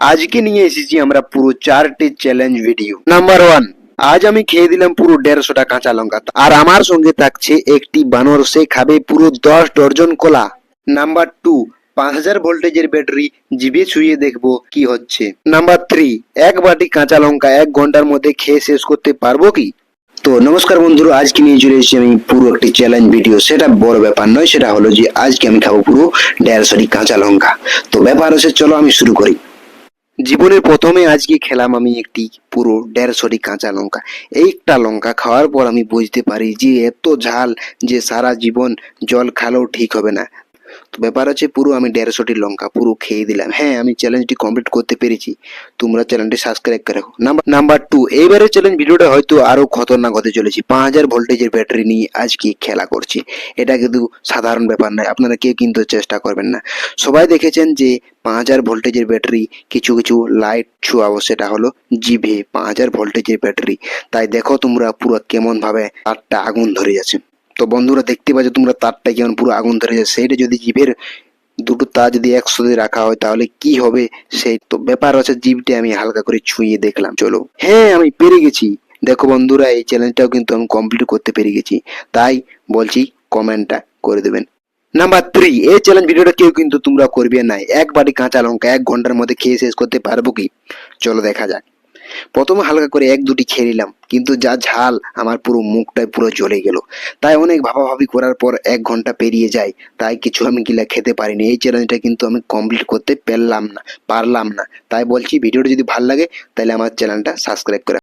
আজকে নিয়ে এসেছি আমরা পুরো চারটে চ্যালেঞ্জ ভিডিও নাম্বার ওয়ান আজ আমি খেয়ে দিলাম পুরো দেড়শোটা কাঁচা লঙ্কা। আর আমার সঙ্গে থাকছে একটি বানর, সে খাবে পুরো দশ ডর্জন কলা। নাম্বার টু পাঁচ হাজার ভোল্টেজের ব্যাটারি জিভে ছুঁয়ে দেখব কি হচ্ছে। নাম্বার থ্রি এক বাটি কাঁচা লঙ্কা এক ঘণ্টার মধ্যে খেয়ে শেষ করতে পারব কি? তো নমস্কার বন্ধুরা, আজকে নিয়ে চলে এসেছি আমি পুরো একটি চ্যালেঞ্জ ভিডিও সেটা বড় ব্যাপার নয়, সেটা হলো যে আজকে আমি খাব পুরো দেড়শোটি কাঁচা লঙ্কা। তো ব্যাপার হচ্ছে, চলো আমি শুরু করি। জীবনের প্রথমে আজকে খেলাম আমি একটি পুরো দেড়শোটি কাঁচা লঙ্কা। একটা লঙ্কা খাওয়ার পর আমি বুঝতে পারি যে এত ঝাল যে সারা জীবন জল খালেও ঠিক হবে না। তো ব্যাপার হচ্ছে পুরো আমি দেড়শোটি লঙ্কা পুরো খেয়ে দিলাম। হ্যাঁ আমি চ্যালেঞ্জটি কমপ্লিট করতে পেরেছি। তোমরা চ্যানেলটি সাবস্ক্রাইব করে রাখো। নাম্বার নাম্বার টু এইবারের চ্যালেঞ্জ ভিডিওটা হয়তো আরও খতরনাক হতে চলেছে। পাঁচ হাজার ভোল্টেজের ব্যাটারি নিয়ে আজকে খেলা করছি। এটা কিন্তু সাধারণ ব্যাপার নয়, আপনারা কেউ কিন্তু চেষ্টা করবেন না। সবাই দেখেছেন যে পাঁচ হাজার ভোল্টেজের ব্যাটারি কিছু কিছু লাইট ছোঁয়াবো, সেটা হলো জিভে পাঁচ হাজার ভোল্টেজের ব্যাটারি তাই দেখো তোমরা পুরো কেমন ভাবে তারটা আগুন ধরে যাচ্ছে তো বন্ধুরা দেখতে পাচ্ছ তোমরা তারটা কেমন, পুরো আগুন ধরে যাচ্ছে সেইটা যদি জিভের দুটো তার যদি একসাথে রাখা হয়, তাহলে কি হবে? সেই তো ব্যাপার হচ্ছে জিভটা আমি হালকা করে ছুঁয়ে দেখলাম। চলো। হ্যাঁ আমি পেরে গেছি। দেখো বন্ধুরা, এই চ্যালেঞ্জটাও কিন্তু আমি কমপ্লিট করতে পেরে গেছি। তাই বলছি কমেন্টটা করে দেবেন। নাম্বার থ্রি এই চ্যালেঞ্জ ভিডিওটা কেউ কিন্তু তোমরা করবে না। এক বাটি কাঁচা লঙ্কা এক ঘণ্টার মধ্যে খেয়ে শেষ করতে পারব কি? চলো দেখা যাক। প্রথমে হালকা করে এক দুটি খেয়ে নিলাম, কিন্তু যা ঝাল আমার পুরো মুখটায় পুরো জ্বলে গেল। তাই অনেক ভাবাভাবি করার পর এক ঘণ্টা পেরিয়ে যায়, তাই কিছু আমি গিলা খেতে পারিনি। এই চ্যালেঞ্জটা কিন্তু আমি কমপ্লিট করতে পারলাম না পারলাম না। তাই বলছি, ভিডিওটা যদি ভালো লাগে, তাহলে আমার চ্যানেলটা সাবস্ক্রাইব করে